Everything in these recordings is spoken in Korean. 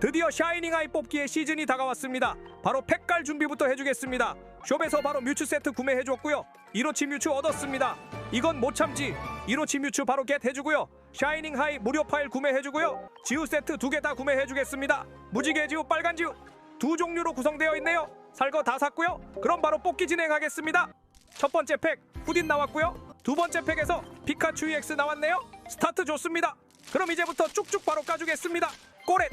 드디어 샤이닝 아이 뽑기의 시즌이 다가왔습니다. 바로 팩갈 준비부터 해주겠습니다. 숍에서 바로 뮤츠 세트 구매해줬고요. 1호치 뮤츠 얻었습니다. 이건 못 참지. 1호치 뮤츠 바로 겟 해주고요. 샤이닝 하이 무료 파일 구매해주고요. 지우 세트 두 개 다 구매해주겠습니다. 무지개 지우 빨간 지우 두 종류로 구성되어 있네요. 살 거 다 샀고요. 그럼 바로 뽑기 진행하겠습니다. 첫 번째 팩 후딘 나왔고요. 두 번째 팩에서 피카츄 EX 나왔네요. 스타트 좋습니다. 그럼 이제부터 쭉쭉 바로 까주겠습니다. 꼬렛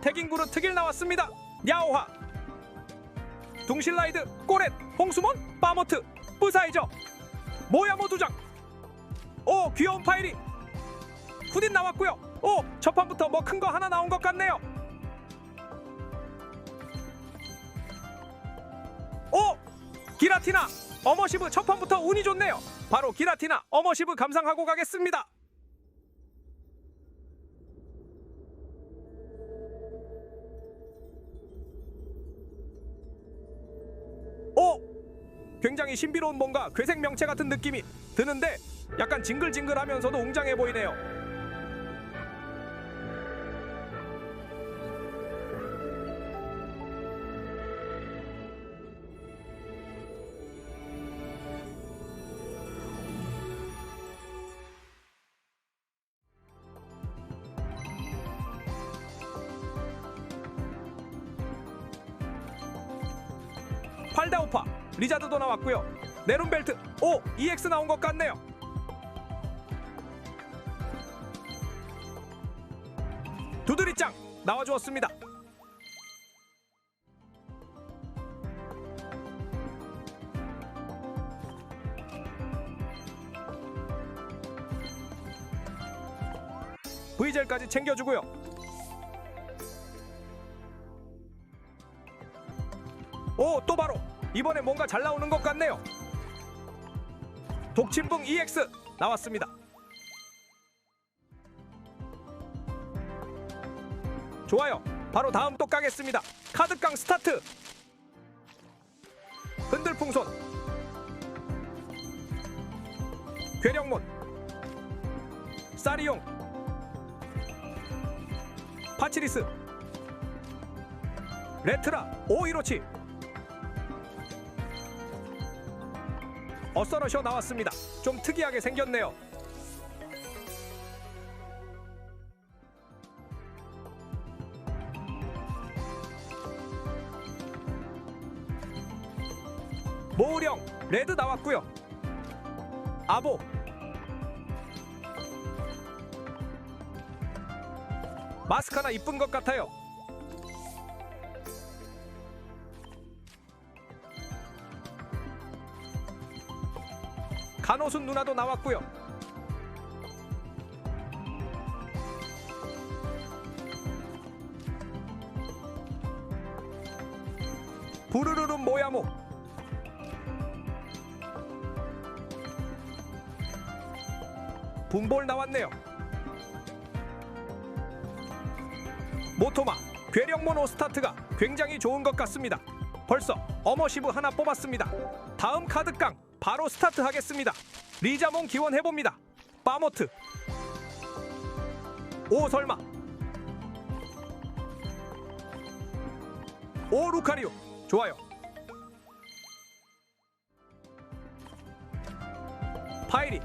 태깅구르 특일 나왔습니다. 야오하 둥실라이드 꼬렛 홍수몬 빠모트 뿌사이저 모야모 두장 오 귀여운 파이리 후딘 나왔고요. 오 첫 판부터 뭐 큰 거 하나 나온 것 같네요. 오 기라티나 어머시브 첫 판부터 운이 좋네요. 바로 기라티나 어머시브 감상하고 가겠습니다. 굉장히 신비로운 뭔가 괴생 명체 같은 느낌이 드는데 약간 징글징글하면서도 웅장해 보이네요. 팔다우파 리자드도 나왔고요. 네론벨트 오 EX 나온 것 같네요. 두드리짱 나와주었습니다. V젤까지 챙겨주고요. 오, 또 바로 이번에 뭔가 잘 나오는 것 같네요. 독침붕 EX 나왔습니다. 좋아요. 바로 다음 또 까겠습니다. 카드깡 스타트. 흔들풍손. 괴력몬. 사리용. 파치리스. 레트라 오이로치. 어서러셔 나왔습니다. 좀 특이하게 생겼네요. 모으령 레드 나왔고요. 아보 하나 이쁜 것 같아요. 간호순 누나도 나왔고요. 부르르름 모야모 분볼 나왔네요. 모토마 괴력모노 스타트가 굉장히 좋은 것 같습니다. 벌써 어머시브 하나 뽑았습니다. 다음 카드깡 바로 스타트 하겠습니다. 리자몽 기원해 봅니다. 빠모트. 오 설마. 오 루카리오. 좋아요. 파이리.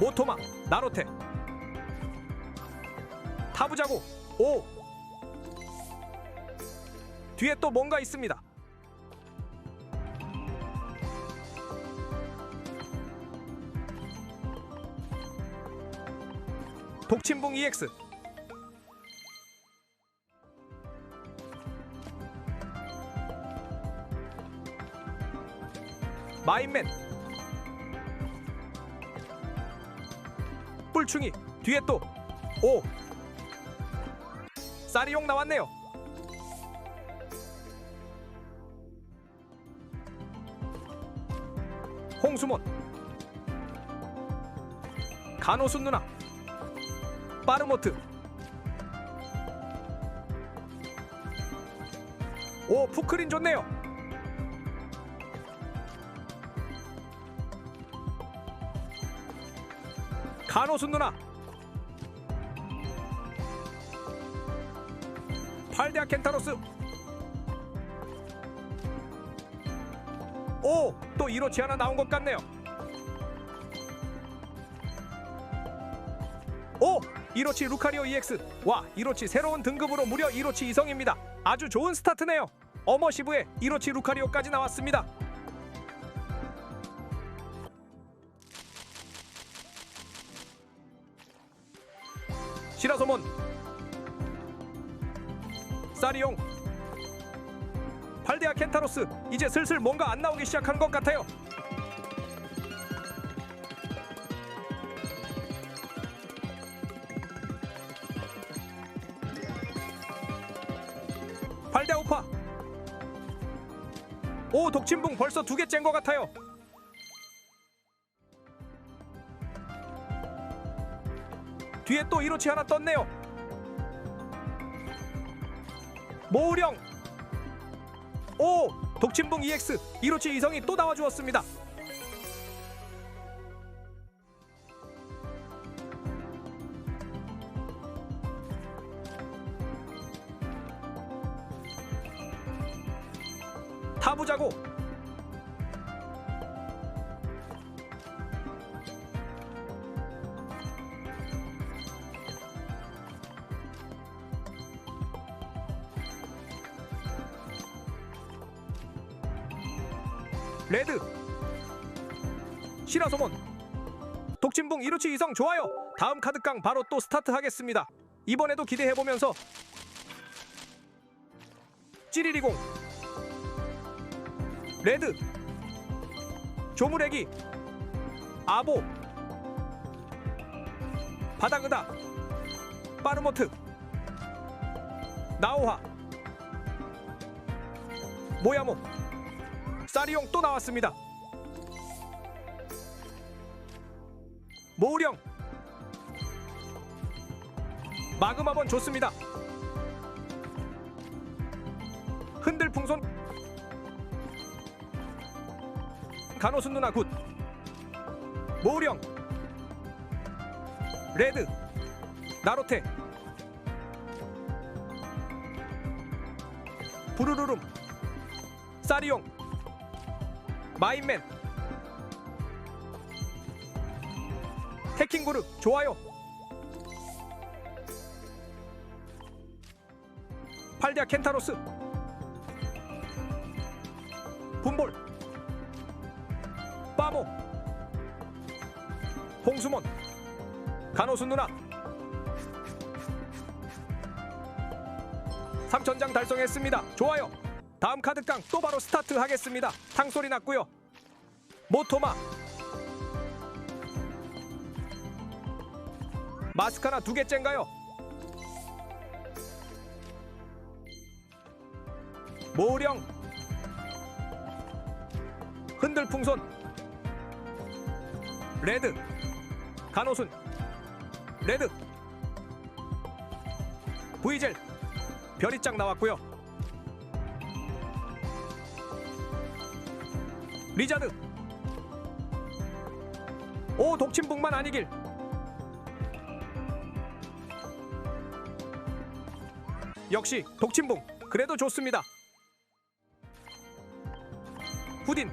모토마 나로테. 타부자고. 오. 뒤에 또 뭔가 있습니다. 독침봉 EX 마인맨. 뿔충이 뒤에 또. 오. 쌀이용 나왔네요. 홍수몬. 간호순 누나 빠르모트 오 푸크린 좋네요 간호순 누나 팔대아 켄타로스 오! 또 이로치 하나 나온 것 같네요 오! 이로치 루카리오 EX. 와 이로치 새로운 등급으로 무려 이로치 이성입니다. 아주 좋은 스타트네요. 어머시브에 이로치 루카리오까지 나왔습니다. 시라소몬. 사리용. 팔데아 켄타로스. 이제 슬슬 뭔가 안 나오기 시작한 것 같아요 팔데아 우파. 오 독침붕 벌써 두 개째인 것 같아요. 뒤에 또 이로치 하나 떴네요. 모우령. 오 독침붕 EX 이로치 이성이 또 나와주었습니다 타보자고. 레드. 시라소몬 독침붕 이루치 이성 좋아요. 다음 카드깡 바로 또 스타트 하겠습니다. 이번에도 기대해보면서 찌리리공 레드 조무래기 아보 바다그다 빠르모트 나오하 모야모 쌀이용 또 나왔습니다. 모우령 마그마번 좋습니다. 흔들풍선 간호순 누나 굿. 모우령. 레드. 나로테. 부르르름. 쌀이용. 마인맨. 해킹그룹. 좋아요. 팔디아 켄타로스. 분볼 홍수몬 간호순 누나. 3천장 달성했습니다. 좋아요. 다음 카드깡 또 바로 스타트 하겠습니다. 탕소리 났고요. 모토마. 마스카나 두 개째인가요? 모령. 흔들풍선. 레드 간호순 레드 브이젤 별이짱 나왔고요. 리자드 오 독침붕만 아니길. 역시 독침붕 그래도 좋습니다. 후딘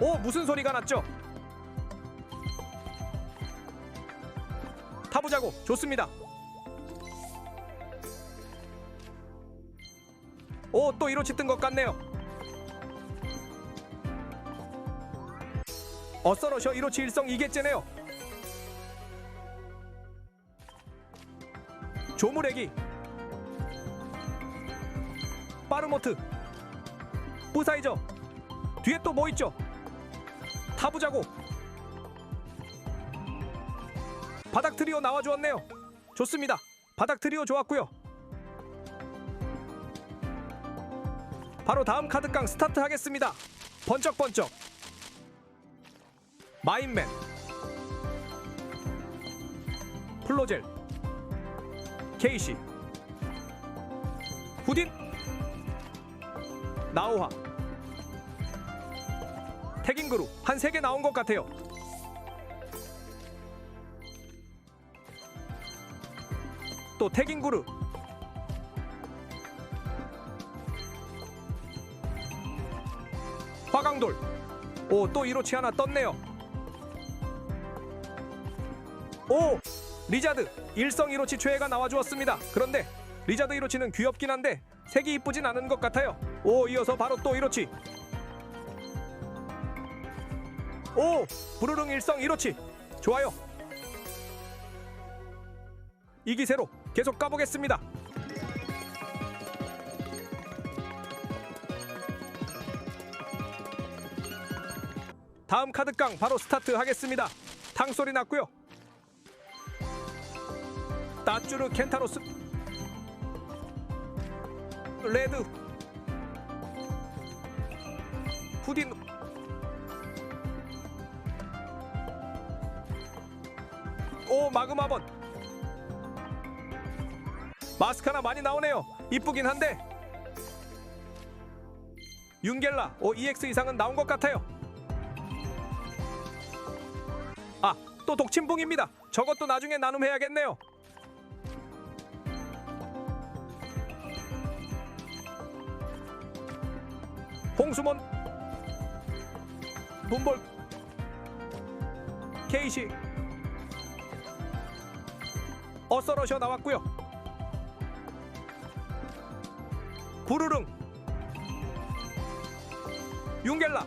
오 무슨 소리가 났죠 타보자고. 좋습니다. 오 또 이로치 뜬것 같네요. 어서러셔. 1호치 일성 이겠째네요. 조무래기 빠르모트. 부사이저 뒤에 또 뭐 있죠? 타보자고 바닥 트리오 나와 주었네요. 좋습니다. 바닥 트리오 좋았고요. 바로 다음 카드깡 스타트 하겠습니다. 번쩍번쩍. 마인맨. 플로젤. 케이시. 후딘. 나우하. 태깅그루 한세 개 나온 것 같아요 또 태긴구루. 화강돌. 오 또 이로치 하나 떴네요. 오 리자드. 일성 이로치 최애가 나와주었습니다. 그런데 리자드 이로치는 귀엽긴 한데 색이 이쁘진 않은 것 같아요. 오 이어서 바로 또 이로치. 오 부르릉 일성 이로치. 좋아요. 이 기세로 계속 가보겠습니다. 다음 카드깡 바로 스타트 하겠습니다. 탕소리 났고요. 따쭈르 켄타로스. 레드. 푸딘. 오 마그마번 마스카나 많이 나오네요. 이쁘긴 한데. 윤겔라 오 EX 이상은 나온 것 같아요. 아 또 독침봉입니다. 저것도 나중에 나눔해야겠네요. 홍수몬. 분볼 케이시. 어서러셔 나왔고요 부르릉. 윤겔라.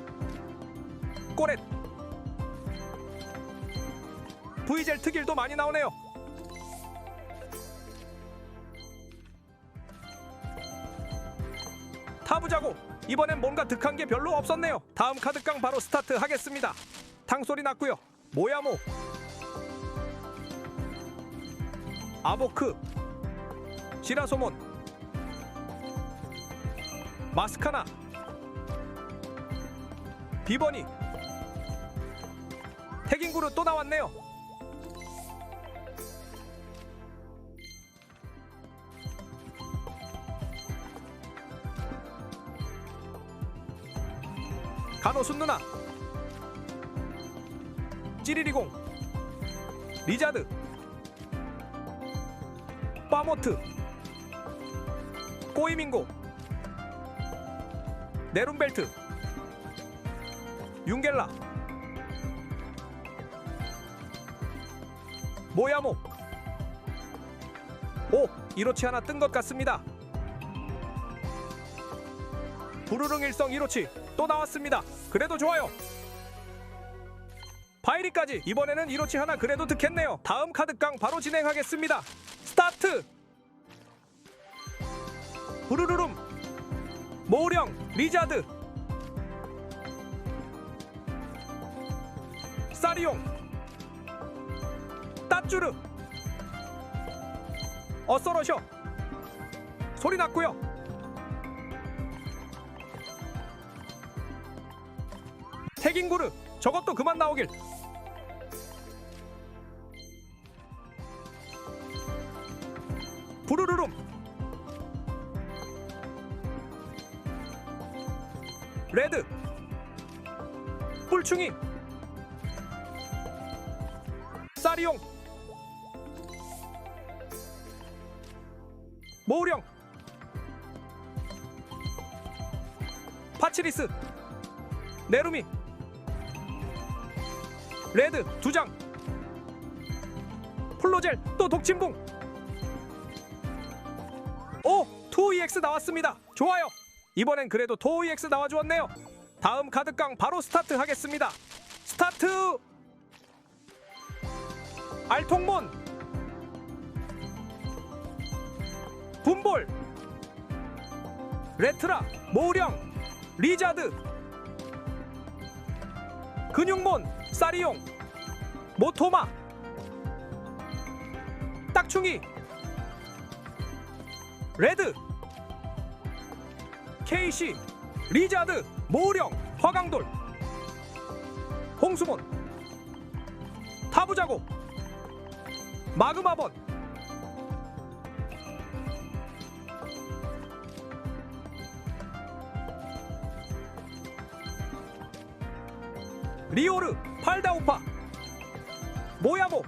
꼬렛. 브이젤 특일도 많이 나오네요. 타부자고. 이번엔 뭔가 득한 게 별로 없었네요. 다음 카드깡 바로 스타트 하겠습니다. 탕소리 났고요. 모야모. 아보크. 시라소몬 마스카나 비버니 태긴구르 또 나왔네요. 간호순 누나 찌리리공 리자드 빠모트 꼬이밍고 네룸벨트. 윤겔라. 모야모. 오 이로치 하나 뜬 것 같습니다. 부르릉 일성 이로치 또 나왔습니다. 그래도 좋아요. 파이리까지. 이번에는 이로치 하나 그래도 득했네요. 다음 카드깡 바로 진행하겠습니다. 스타트! 부르르름 모령 리자드. 사리용. 따쭈르. 어서러셔. 소리 났고요. 태긴구르. 저것도 그만 나오길 뿔충이. 쌀이용. 모우령. 파치리스. 네루미. 레드 두장. 플로젤 또 독침봉 오! 토이엑스 나왔습니다. 좋아요. 이번엔 그래도 토이엑스 나와주었네요 다음 카드깡 바로 스타트 하겠습니다. 스타트! 알통몬 분볼! 레트라 모우령 리자드! 근육몬 쌀이용 모토마! 딱충이! 레드! 케이시 리자드 모령 화강돌 홍수몬 타부자고 마그마본 리오르 팔다우파 모야모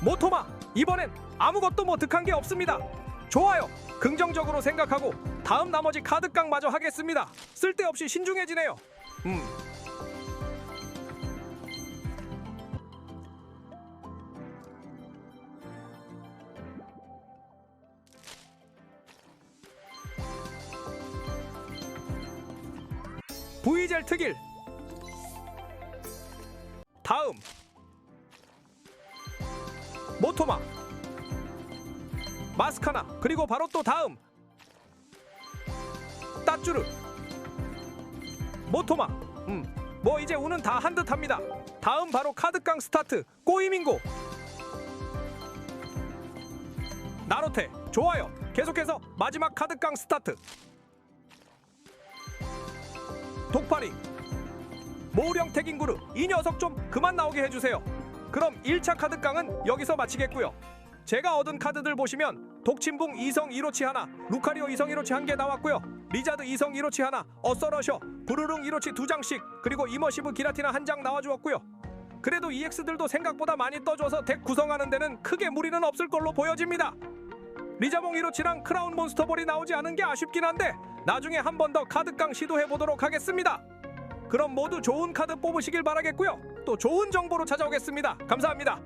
모토마. 이번엔 아무것도 뭐 득한 게 없습니다. 좋아요. 긍정적으로 생각하고 다음 나머지 카드 깡 마저 하겠습니다. 쓸데없이 신중해지네요. 음. 부이젤 특일 다음 모토마 마스카나 그리고 바로 또 다음 따쭈르 모토마. 음뭐 이제 운은 다한 듯합니다. 다음 바로 카드깡 스타트. 꼬이밍고. 나로테. 좋아요. 계속해서 마지막 카드깡 스타트. 독파리. 모령 태깅구르 이 녀석 좀 그만 나오게 해주세요. 그럼 1차 카드깡은 여기서 마치겠고요. 제가 얻은 카드들 보시면 독침붕 이성 1호치 하나 루카리오 이성 1호치 한 개 나왔고요 리자드 이성 1호치 하나 어서러셔 부르릉 1호치 두 장씩 그리고 이머시브 기라티나 한 장 나와주었고요 그래도 EX들도 생각보다 많이 떠줘서 덱 구성하는 데는 크게 무리는 없을 걸로 보여집니다 리자봉 1호치랑 크라운 몬스터볼이 나오지 않은 게 아쉽긴 한데 나중에 한 번 더 카드깡 시도해 보도록 하겠습니다. 그럼 모두 좋은 카드 뽑으시길 바라겠고요. 또 좋은 정보로 찾아오겠습니다. 감사합니다.